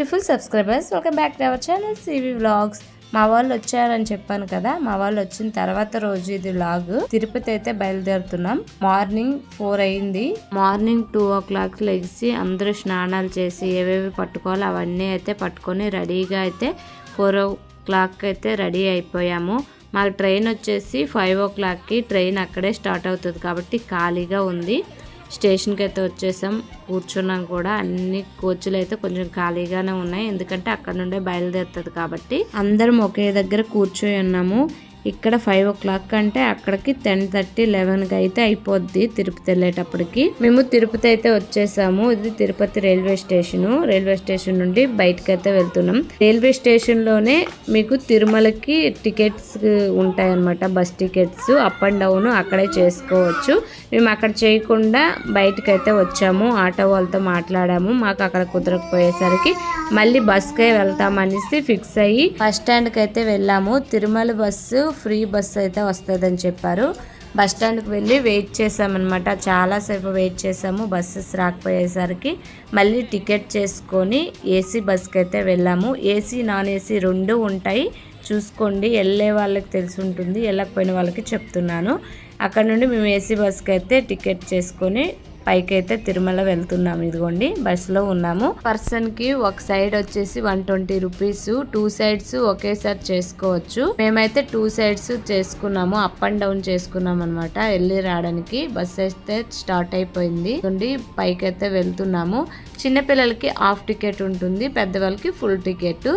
Beautiful subscribers welcome back to our channel CV vlogs మా వాళ్ళు వచ్చారని చెప్పాను కదా మా వాళ్ళు వచ్చిన తర్వాత రోజు ఇది వ్లాగ్ తిరుపతి అయితే బయలుదేరుతున్నాం. మార్నింగ్ ఫోర్ అయింది. మార్నింగ్ టూ ఓ క్లాక్ లెగిసి అందరూ స్నానాలు చేసి ఏవేవి పట్టుకోవాలో అవన్నీ అయితే పట్టుకొని రెడీగా అయితే ఫోర్ ఓ క్లాక్ అయితే రెడీ అయిపోయాము. మాకు ట్రైన్ వచ్చేసి ఫైవ్ ఓ క్లాక్కి ట్రైన్ అక్కడే స్టార్ట్ అవుతుంది కాబట్టి ఖాళీగా ఉంది. స్టేషన్కి అయితే వచ్చేసాం. కూర్చున్నాం కూడా. అన్ని కోచ్లు అయితే కొంచెం ఖాళీగానే ఉన్నాయి. ఎందుకంటే అక్కడ నుండే బయలుదేరుతుంది కాబట్టి అందరం ఒకే దగ్గర కూర్చొని ఉన్నాము. ఇక్కడ ఫైవ్ ఓ క్లాక్ అంటే అక్కడికి టెన్ థర్టీ లెవెన్కి అయితే అయిపోద్ది తిరుపతి వెళ్ళేటప్పటికి. మేము తిరుపతి అయితే వచ్చేసాము. ఇది Tirupati railway station railway station నుండి బయటకి అయితే వెళ్తున్నాం. రైల్వే స్టేషన్లోనే మీకు తిరుమలకి టికెట్స్ ఉంటాయి అన్నమాట bus tickets up and down అక్కడే చేసుకోవచ్చు. మేము అక్కడ చేయకుండా బయటకైతే అయితే వచ్చాము. ఆటో వాళ్ళతో మాట్లాడాము. మాకు అక్కడ కుదరకపోయేసరికి మళ్ళీ బస్కే వెళ్తామనేసి ఫిక్స్ అయ్యి బస్ స్టాండ్కి అయితే వెళ్ళాము. తిరుమల బస్సు ఫ్రీ బస్సు అయితే వస్తుందని చెప్పారు. బస్ స్టాండ్కి వెళ్ళి వెయిట్ చేసామన్నమాట చాలాసేపు వెయిట్ చేసాము బస్సెస్ రాకపోయేసరికి మళ్ళీ టికెట్ చేసుకొని ఏసీ బస్కి అయితే వెళ్ళాము. ఏసీ నాన్ ఏసీ రెండు ఉంటాయి. చూసుకోండి. వెళ్ళే వాళ్ళకి తెలిసి ఉంటుంది. వెళ్ళకపోయిన వాళ్ళకి చెప్తున్నాను. అక్కడ నుండి మేము ఏసీ బస్కి అయితే టికెట్ చేసుకొని పైకి అయితే తిరుమల వెళ్తున్నాము ఇదిగోండి బస్సులో ఉన్నాము. పర్సన్కి ఒక సైడ్ వచ్చేసి one twenty rupees two sides ఒకేసారి చేసుకోవచ్చు. మేమైతే టూ సైడ్స్ చేసుకున్నాము అప్ అండ్ డౌన్ చేసుకున్నాం అనమాట వెళ్ళి రావడానికి బస్ అయితే స్టార్ట్ అయిపోయింది. ఇదిగోండి పైకి అయితే వెళ్తున్నాము చిన్నపిల్లలకి హాఫ్ టికెట్ ఉంటుంది పెద్దవాళ్ళకి ఫుల్ టికెట్.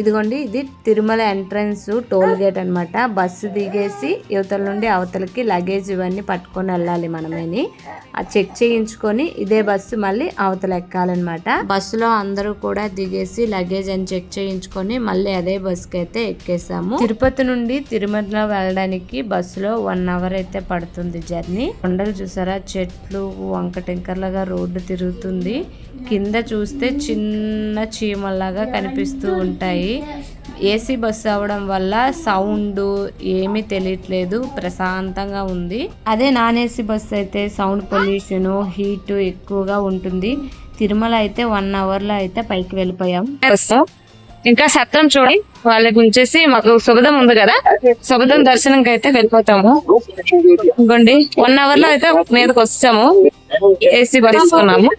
ఇదిగోండి ఇది తిరుమల ఎంట్రన్స్ టోల్ గేట్ అనమాట బస్సు దిగేసి యువతల నుండి అవతలకి లగేజ్ ఇవన్నీ పట్టుకొని వెళ్ళాలి మనమేని. ఆ చెక్ చేయించుకొని ఇదే బస్సు మళ్ళీ అవతల ఎక్కాలన్నమాట. బస్సులో అందరూ కూడా దిగేసి లగేజ్ అని చెక్ చేయించుకొని మళ్ళీ అదే బస్సుకి అయితే ఎక్కేసాము. తిరుపతి నుండి తిరుమల వెళ్ళడానికి బస్సులో వన్ అవర్ అయితే పడుతుంది జర్నీ. కొండలు చూసారా? చెట్లు వంకటెంకర్లుగా రోడ్డు తిరుగుతుంది. కింద చూస్తే చిన్న చీమల్లాగా కనిపిస్తూ ఉంటాయి. ఏసీ బస్సు అవడం వల్ల సౌండ్ ఏమీ తెలియట్లేదు. ప్రశాంతంగా ఉంది. అదే నాన్ ఏసీ బస్సు అయితే సౌండ్ పొల్యూషన్ హీట్ ఎక్కువగా ఉంటుంది. తిరుమల అయితే వన్ అవర్లో అయితే పైకి వెళ్ళిపోయాం. ఇంకా సత్రం చూడండి. వాళ్ళకి ఉంచేసి మాకు సుగదం ఉంది కదా. సుగదం దర్శనంకి అయితే వెళ్ళిపోతాము. ఇంకోండి వన్ అవర్లో అయితే మీదకి వస్తాము. ఏసీ బస్ తీసుకున్నాము.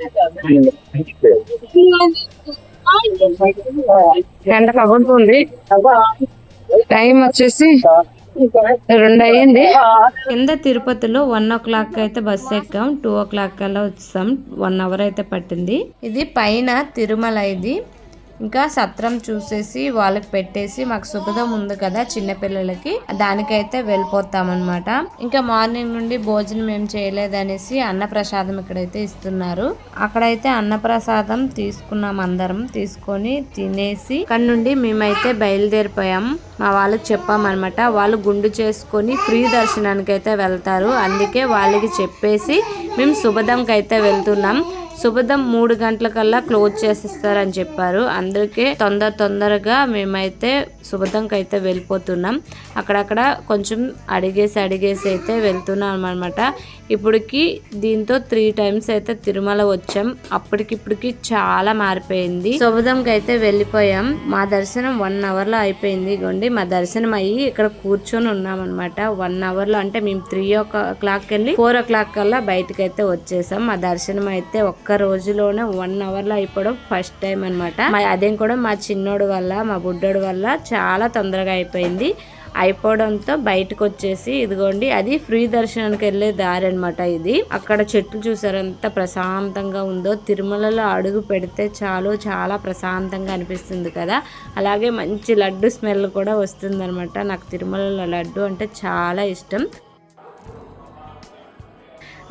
ఎండ కబుతుంది టైం వచ్చేసి రెండు అయ్యింది కింద తిరుపతిలో వన్ ఓ క్లాక్ అయితే బస్ ఎక్కాం. టూ ఓ క్లాక్ కల్లా వచ్చాం. వన్ అవర్ అయితే పట్టింది. ఇది పైన తిరుమల ఇది. ఇంకా సత్రం చూసేసి వాళ్ళకి పెట్టేసి మాకు సుఖదం ఉంది కదా చిన్నపిల్లలకి దానికైతే వెళ్ళిపోతాం అనమాట ఇంకా మార్నింగ్ నుండి భోజనం ఏం చేయలేదనేసి అన్నప్రసాదం ఇక్కడైతే ఇస్తున్నారు. అక్కడైతే అన్నప్రసాదం తీసుకున్నాం అందరం తీసుకొని తినేసి అక్కడ నుండి మేమైతే బయలుదేరిపోయాం. మా వాళ్ళకి చెప్పామన్నమాట. వాళ్ళు గుండు చేసుకొని ఫ్రీ దర్శనానికి అయితే వెళ్తారు. అందుకే వాళ్ళకి చెప్పేసి మేము శుభదంకి అయితే వెళ్తున్నాం. శుభదం మూడు గంటలకల్లా క్లోజ్ చేసిస్తారని చెప్పారు. అందుకే తొందర తొందరగా మేమైతే శుభదంకి అయితే వెళ్ళిపోతున్నాం. అక్కడక్కడ కొంచెం అడిగేసి అడిగేసి అయితే వెళ్తున్నాం అనమాట ఇప్పటికి దీంతో త్రీ టైమ్స్ అయితే తిరుమల వచ్చాం. అప్పటికిప్పటికి చాలా మారిపోయింది. శుభదంకి అయితే వెళ్ళిపోయాం. మా దర్శనం వన్ అవర్లో అయిపోయింది. ఇగోండి మా దర్శనం అయ్యి ఇక్కడ కూర్చొని ఉన్నాం అనమాట వన్ అవర్లో అంటే మేము త్రీ ఓ క్లాక్ వెళ్ళి ఫోర్ ఓ క్లాక్ కల్లా బయటకు అయితే వచ్చేసాం. మా దర్శనం అయితే ఒక్క రోజులోనే వన్ అవర్లో అయిపోవడం ఫస్ట్ టైం అనమాట అదేం కూడా మా చిన్నోడు వల్ల మా బుడ్డోడు వల్ల చాలా తొందరగా అయిపోయింది. అయిపోవడంతో బయటకు వచ్చేసి ఇదిగోండి అది ఫ్రీ దర్శనానికి వెళ్ళే దారి అనమాట ఇది. అక్కడ చెట్లు చూసారంత ప్రశాంతంగా ఉందో. తిరుమలలో అడుగు పెడితే చాలు చాలా ప్రశాంతంగా అనిపిస్తుంది కదా. అలాగే మంచి లడ్డు స్మెల్ కూడా వస్తుంది అనమాట నాకు తిరుమలలో లడ్డు అంటే చాలా ఇష్టం.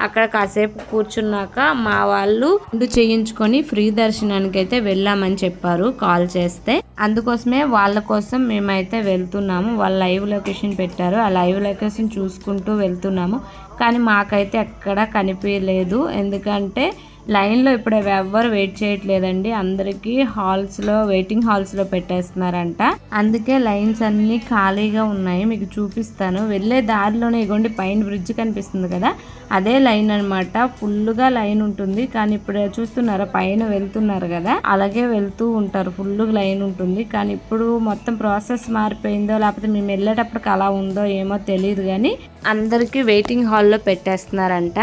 అక్కడ కాసేపు కూర్చున్నాక మా వాళ్ళు గుండు చేయించుకొని ఫ్రీ దర్శనానికి అయితే వెళ్ళామని చెప్పారు కాల్ చేస్తే. అందుకోసమే వాళ్ళ కోసం మేమైతే వెళ్తున్నాము. వాళ్ళు లైవ్ లొకేషన్ పెట్టారు. ఆ లైవ్ లొకేషన్ చూసుకుంటూ వెళ్తున్నాము. కానీ మాకైతే ఎక్కడ కనిపించలేదు. ఎందుకంటే లైన్లో ఇప్పుడు అవి ఎవ్వరు వెయిట్ చేయట్లేదండి. అందరికీ హాల్స్లో వెయిటింగ్ హాల్స్లో పెట్టేస్తున్నారంట. అందుకే లైన్స్ అన్నీ ఖాళీగా ఉన్నాయి. మీకు చూపిస్తాను. వెళ్ళే దారిలోనే ఇగోండి పైన బ్రిడ్జ్ కనిపిస్తుంది కదా? అదే లైన్ అన్నమాట. ఫుల్గా లైన్ ఉంటుంది. కానీ ఇప్పుడు చూస్తున్నారా? పైన వెళ్తున్నారు కదా? అలాగే వెళ్తూ ఉంటారు. ఫుల్ లైన్ ఉంటుంది. కానీ ఇప్పుడు మొత్తం ప్రాసెస్ మారిపోయిందో లేకపోతే మేము వెళ్ళేటప్పటికి అలా ఉందో ఏమో తెలియదు కానీ అందరికీ వెయిటింగ్ హాల్లో పెట్టేస్తున్నారంట.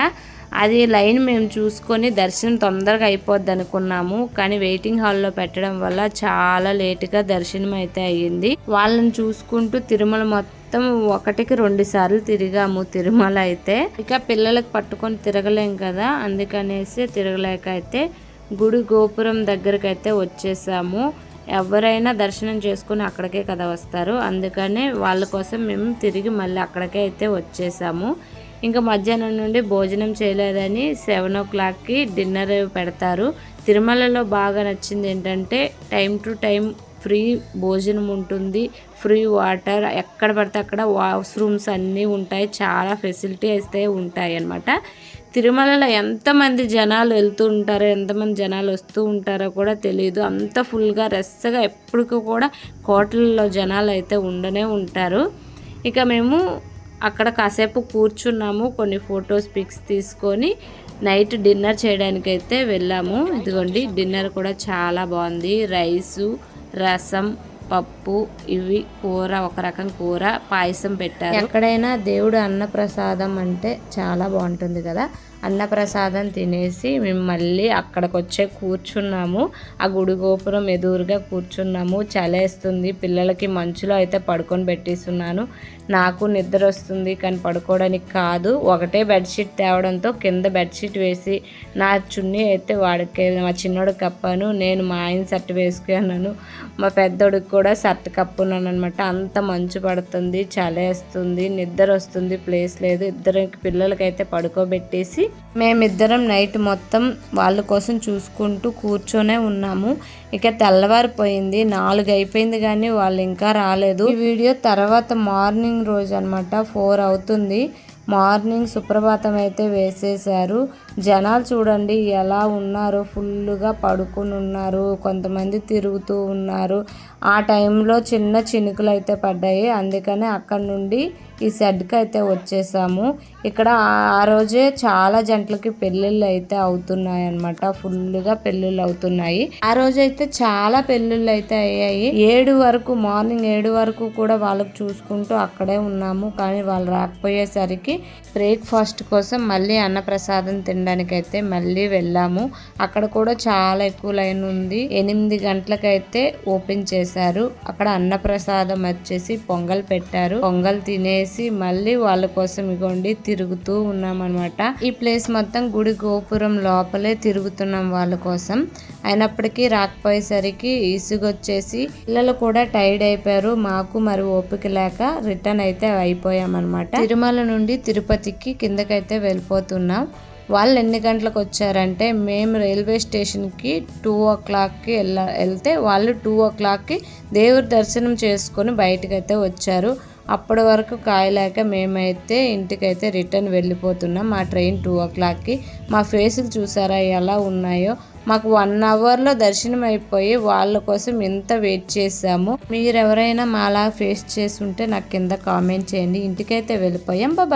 అది లైన్ మేము చూసుకొని దర్శనం తొందరగా అయిపోద్ది అనుకున్నాము కానీ వెయిటింగ్ హాల్లో పెట్టడం వల్ల చాలా లేటుగా దర్శనం అయితే అయ్యింది. వాళ్ళని చూసుకుంటూ తిరుమల మొత్తం ఒకటికి రెండు సార్లు తిరిగాము తిరుమల అయితే. ఇక పిల్లలకు పట్టుకొని తిరగలేం కదా అందుకనేసి తిరగలేక అయితే గుడి గోపురం దగ్గరకు అయితే వచ్చేసాము. ఎవరైనా దర్శనం చేసుకుని అక్కడికే కదా వస్తారు అందుకనే వాళ్ళ కోసం మేము తిరిగి మళ్ళీ అక్కడికే అయితే వచ్చేసాము. ఇంకా మధ్యాహ్నం నుండి భోజనం చేయలేదని సెవెన్ ఓ క్లాక్కి డిన్నర్ పెడతారు. తిరుమలలో బాగా నచ్చింది ఏంటంటే టైం టు టైం ఫ్రీ భోజనం ఉంటుంది. ఫ్రీ వాటర్ ఎక్కడ పడితే అక్కడ వాష్రూమ్స్ అన్నీ ఉంటాయి. చాలా ఫెసిలిటీ అయితే ఉంటాయి అన్నమాట. తిరుమలలో ఎంతమంది జనాలు వెళ్తూ ఉంటారో ఎంతమంది జనాలు వస్తూ ఉంటారో కూడా తెలియదు. అంత ఫుల్గా రెస్సగా ఎప్పటికీ కూడా కోటలలో జనాలు అయితే ఉండనే ఉంటారు. ఇక మేము అక్కడ కాసేపు కూర్చున్నాము కొన్ని ఫొటోస్ పిక్స్ తీసుకొని నైట్ డిన్నర్ చేయడానికి అయితే వెళ్ళాము. ఇదిగోండి డిన్నర్ కూడా చాలా బాగుంది. రైసు రసం పప్పు ఇవి కూర ఒక రకం కూర పాయసం పెట్టారు. ఎక్కడైనా దేవుడు అన్నప్రసాదం అంటే చాలా బాగుంటుంది కదా. అన్నప్రసాదం తినేసి మేము మళ్ళీ అక్కడికి వచ్చే కూర్చున్నాము. ఆ గుడి గోపురం ఎదురుగా కూర్చున్నాము. చలేస్తుంది. పిల్లలకి మంచులో అయితే పడుకొని పెట్టేస్తున్నాను. నాకు నిద్ర వస్తుంది కానీ పడుకోవడానికి కాదు. ఒకటే బెడ్షీట్ తేవడంతో కింద బెడ్షీట్ వేసి నా చున్నీ అయితే వాడికి. మా చిన్నోడికి కప్పాను. నేను మా ఆయన షర్ట్ వేసుకున్నాను. మా పెద్దోడికి కూడా షర్ట్ కప్పున్నాను అనమాట అంత మంచు పడుతుంది. చలేస్తుంది. నిద్ర వస్తుంది. ప్లేస్ లేదు. ఇద్దరికి పిల్లలకైతే పడుకోబెట్టేసి మేమిద్దరం నైట్ మొత్తం వాళ్ళ కోసం చూసుకుంటూ కూర్చొనే ఉన్నాము. ఇక తెల్లవారిపోయింది. నాలుగు అయిపోయింది కానీ వాళ్ళు ఇంకా రాలేదు. ఈ వీడియో తర్వాత మార్నింగ్ రోజు అనమాట ఫోర్ అవుతుంది. మార్నింగ్ సుప్రభాతం అయితే వేసేసారు జనాలు చూడండి ఎలా ఉన్నారు ఫుల్గా పడుకుని ఉన్నారు కొంతమంది తిరుగుతూ ఉన్నారు. ఆ టైంలో చిన్న చినుకులు అయితే పడ్డాయి. అందుకనే అక్కడ నుండి ఈ షెడ్కి అయితే వచ్చేసాము. ఇక్కడ ఆ రోజే చాలా జంటలకి పెళ్ళిళ్ళు అయితే అవుతున్నాయి అనమాట ఫుల్గా పెళ్ళిళ్ళు అవుతున్నాయి. ఆ రోజు అయితే చాలా పెళ్ళిళ్ళు అయితే అయ్యాయి. ఏడు వరకు మార్నింగ్ ఏడు వరకు కూడా వాళ్ళకి చూసుకుంటూ అక్కడే ఉన్నాము. కానీ వాళ్ళు రాకపోయేసరికి బ్రేక్ఫాస్ట్ కోసం మళ్ళీ అన్నప్రసాదం తినడానికి అయితే మళ్ళీ వెళ్ళాము. అక్కడ కూడా చాలా ఎక్కువ లైన్ ఉంది. ఎనిమిది గంటలకైతే ఓపెన్ చేశారు. అక్కడ అన్నప్రసాదం వచ్చేసి పొంగల్ పెట్టారు. పొంగల్ తినేసి మళ్ళీ వాళ్ళ కోసం ఇగోండి తిరుగుతూ ఉన్నాం అనమాట ఈ ప్లేస్ మొత్తం గుడి గోపురం లోపలే తిరుగుతున్నాం వాళ్ళ కోసం. అయినప్పటికీ రాకపోయేసరికి ఇసుగొచ్చేసి పిల్లలు కూడా టైర్డ్ అయిపోయారు. మాకు మరి ఓపిక లేక రిటర్న్ అయితే అయిపోయామన్నమాట. తిరుమల నుండి తిరుపతికి కిందకైతే వెళ్ళిపోతున్నాం. వాళ్ళు ఎన్ని గంటలకు వచ్చారంటే మేము రైల్వే స్టేషన్కి టూ ఓ క్లాక్కి వెళ్ళ వెళ్తే వాళ్ళు టూ ఓ క్లాక్కి దేవుడి దర్శనం చేసుకొని బయటకైతే వచ్చారు. అప్పటి వరకు కాయలేక మేమైతే ఇంటికైతే రిటర్న్ వెళ్ళిపోతున్నాం మా ట్రైన్ టూ ఓ క్లాక్కి. మా ఫేసులు చూసారా ఎలా ఉన్నాయో. మాకు వన్ అవర్లో దర్శనం అయిపోయి వాళ్ళ కోసం ఎంత వెయిట్ చేసాము మీరు ఎవరైనా మాలా ఫేస్ చేసి ఉంటే నాకు కింద కామెంట్ చేయండి. ఇంటికైతే వెళ్ళిపోయాం. బాబా